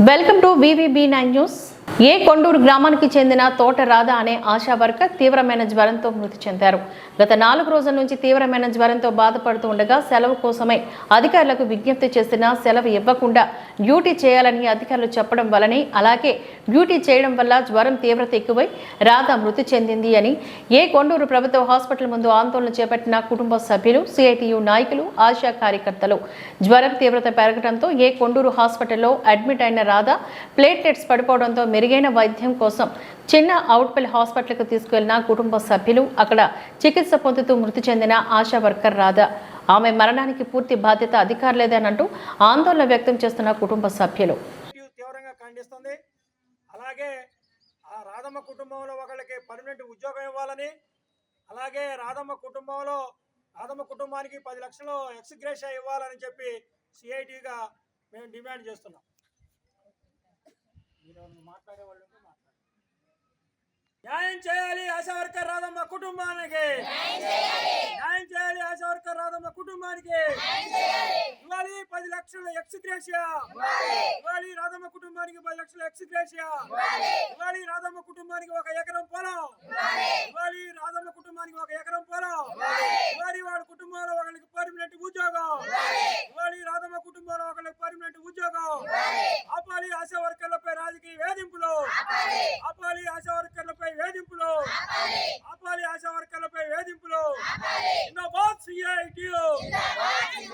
welcome to VVB nine news ఏ కొండూరు గ్రామానికి చెందిన తోట రాధ అనే ఆశా వర్కర్ తీవ్రమైన జ్వరంతో మృతి చెందారు. గత నాలుగు రోజుల నుంచి తీవ్రమైన జ్వరంతో బాధపడుతూ ఉండగా సెలవు కోసమై అధికారులకు విజ్ఞప్తి చేసినా సెలవు ఇవ్వకుండా డ్యూటీ చేయాలని అధికారులు చెప్పడం వల్లనే అలాగే డ్యూటీ చేయడం వల్ల జ్వరం తీవ్రత ఎక్కువై రాధ మృతి చెందింది అని ఏ కొండూరు ప్రభుత్వ హాస్పిటల్ ముందు ఆందోళన చేపట్టిన కుటుంబ సభ్యులు సిఐటియు నాయకులు ఆశా కార్యకర్తలు. జ్వరం తీవ్రత పెరగడంతో ఏ కొండూరు హాస్పిటల్లో అడ్మిట్ అయిన రాధ ప్లేట్లెట్స్ పడిపోవడంతో మెరుగైన వైద్యం కోసం చిన్న అవుట్పల్ హాస్పిటల్కు తీసుకువెళ్ళిన కుటుంబ సభ్యులు అక్కడ చికిత్స పొందుతూ మృతి చెందిన ఆశా వర్కర్ రాధా. ఆమె మరణానికి పూర్తి బాధ్యత అధికారులేదనంటూ ఆందోళన వ్యక్తం చేస్తున్న కుటుంబ సభ్యులు. తీవ్రంగా ఖండిస్తుంది. అలాగే ఆ రాధమ్మ కుటుంబంలో ఒకళ్ళకి పర్మనెంట్ ఉద్యోగం ఇవ్వాలని అలాగే రాధమ్మ కుటుంబంలో రాధమ్మ కుటుంబానికి పది లక్షలు ఎక్స్గ్రేషియా ఇవ్వాలని చెప్పి సిఐటిగా మేము డిమాండ్ చేస్తున్నాం. న్యాయం చేయాలి ఆశా వర్కర్ రాధమ్మ కుటుంబానికి న్యాయం చేయాలి ఆశా వర్కర్ రాధమ్మ కుటుంబానికి ఇవ్వాలి పది లక్షల ఎక్స్గ్రేషియా ఇవ్వాలి రాధమ్మ కుటుంబానికి పది లక్షల ఎక్స్గ్రేషియా ఇవ్వాలి రాధమ్మ కుటుంబానికి ఒక ఎకరం పొలం ఇవ్వాలి రాధమ్మ కుటుంబానికి ఒక ఎకరం పొలం ఇవ్వాలి వాళ్ళ కుటుంబంలో ఒకరికి పర్మనెంట్ ఉద్యోగం ఇవ్వాలి రాధమ్మ కుటుంబంలో ఒకరికి పర్మనెంట్ ఉద్యోగం ఆపాలి ఆశా వర్కర్లపై రాజకీయ వేధింపులు ఆపాలి ఆశా వర్కర్లపై వేధింపులు ఆపాలి ఆశా వర్కర్లపై వేధింపులు జిందాబాద్ సిఐటియు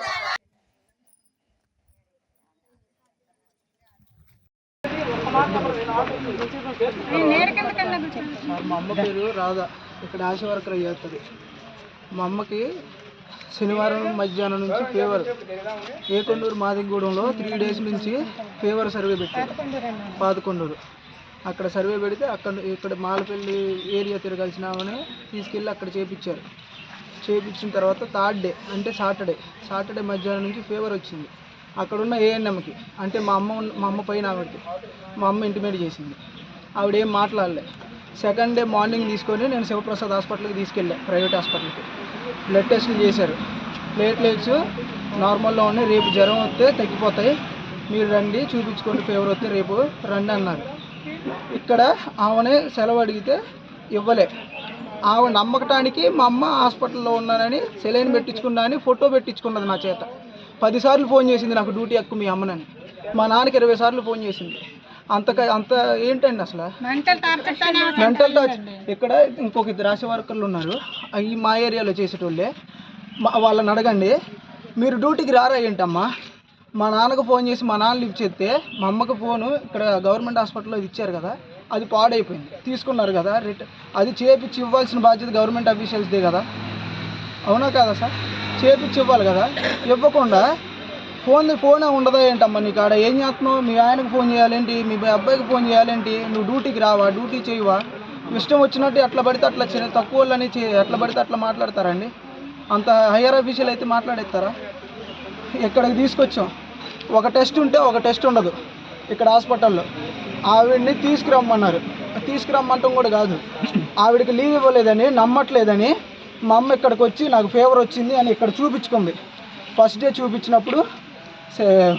సార్ మా అమ్మ పేరు రాధా. ఇక్కడ ఆశ వర్కర్ చేస్తుంది మా అమ్మకి శనివారం మధ్యాహ్నం నుంచి ఫీవర్ ఏకొండూరు మాదిగూడెంలో త్రీ డేస్ నుంచి ఫీవర్ సర్వే పెట్టారు. పాదకొండూరు అక్కడ సర్వే పెడితే అక్కడ ఇక్కడ మాలపల్లి ఏరియా తిరగాల్సినామని తీసుకెళ్ళి అక్కడ చేపించారు చేపించిన తర్వాత థర్డ్ డే అంటే సాటర్డే. సాటర్డే మధ్యాహ్నం నుంచి ఫీవర్ వచ్చింది. అక్కడున్న ఏఎన్ఎంకి అంటే మా అమ్మ మా అమ్మ పైన ఆవిడకి మా అమ్మ ఇంటిమేట్ చేసింది. ఆవిడ ఏం మాట్లాడలే. సెకండ్ డే మార్నింగ్ తీసుకొని నేను శివప్రసాద్ హాస్పిటల్కి తీసుకెళ్ళా ప్రైవేట్ హాస్పిటల్కి. బ్లడ్ టెస్ట్లు చేశారు. ప్లేట్లెట్స్ నార్మల్లో ఉన్నాయి. రేపు జ్వరం వస్తే తగ్గిపోతాయి. మీరు రండి చూపించుకోండి ఫీవర్ వస్తే రేపు రండి అన్నారు. ఇక్కడ ఆమెనే సెలవు అడిగితే ఇవ్వలే. ఆమె నమ్మకటానికి మా అమ్మ హాస్పిటల్లో ఉన్నానని సెలైన్ పెట్టించుకున్నా అని ఫోటో పెట్టించుకున్నది నా చేత. పదిసార్లు ఫోన్ చేసింది నాకు డ్యూటీ ఎక్కువ మీ అమ్మనని. మా నాన్నకి ఇరవై సార్లు ఫోన్ చేసింది. అంత అంత ఏంటండి అసలు? మెంటల్ టచ్ ఇక్కడ ఇంకొక ఇద్దరు ఆశ వర్కర్లు ఉన్నారు. ఈ మా ఏరియాలో చేసేటోళ్ళే. మా వాళ్ళని అడగండి. మీరు డ్యూటీకి రారా ఏంటమ్మా? మా నాన్నకు ఫోన్ చేసి మా నాన్న లిఫ్ట్ చేస్తే మా అమ్మకు ఫోను ఇక్కడ గవర్నమెంట్ హాస్పిటల్లో ఇచ్చారు కదా అది పాడైపోయింది. తీసుకున్నారు కదా రిట అది చేపించి ఇవ్వాల్సిన బాధ్యత గవర్నమెంట్ అఫీషియల్స్దే కదా. అవునా కాదా సార్? చేపించి ఇవ్వాలి కదా? ఇవ్వకుండా ఫోన్ ఫోన్ ఉండదా ఏంటమ్మా నీకు ఆడ? ఏం చేస్తున్నావు? మీ ఆయనకు ఫోన్ చేయాలేంటి? మీ అబ్బాయికి ఫోన్ చేయాలేంటి? నువ్వు డ్యూటీకి రావా? డ్యూటీ చేయవా? ఇష్టం వచ్చినట్టు ఎట్లా పడితే అట్లా చిన్న తక్కువ వాళ్ళని చే- ఎట్లా పడితే అట్లా మాట్లాడతారండి అంత హయ్యర్ ఆఫీషియల్ అయితే మాట్లాడేస్తారా? ఇక్కడికి తీసుకొచ్చాం. ఒక టెస్ట్ ఉంటే ఒక టెస్ట్ ఉండదు. ఇక్కడ హాస్పిటల్లో. ఆవిడ్ని తీసుకురమ్మన్నారు. తీసుకురమ్మంటాం కూడా కాదు. ఆవిడకి లీవ్ ఇవ్వలేదని నమ్మట్లేదని మా అమ్మ ఇక్కడికి వచ్చి నాకు ఫీవర్ వచ్చింది అని ఇక్కడ చూపించుకుంది. ఫస్ట్ డే చూపించినప్పుడు సే-